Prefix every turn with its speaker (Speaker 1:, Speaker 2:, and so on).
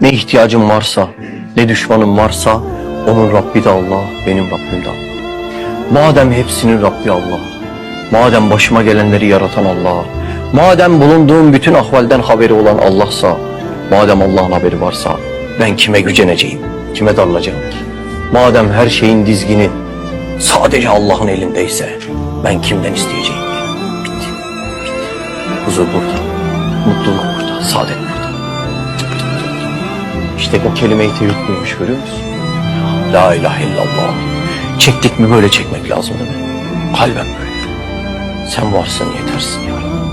Speaker 1: Ne ihtiyacım varsa, ne düşmanım varsa onun Rabbi de Allah, benim Rabbim de Allah. Madem hepsinin Rabbi Allah, madem başıma gelenleri yaratan Allah, madem bulunduğum bütün ahvalden haberi olan Allah'sa, madem Allah'ın haberi varsa ben kime güceneceğim, kime darılacağım ki? Madem her şeyin dizgini sadece Allah'ın elindeyse ben kimden isteyeceğim ki? Bitti, bitti. Huzur burada, mutluluk burada, saadet burada. İşte o kelime-i görüyor musun? La ilahe illallah. Çektik mi böyle çekmek lazım değil mi? Kalben böyle. Sen varsın yetersin ya.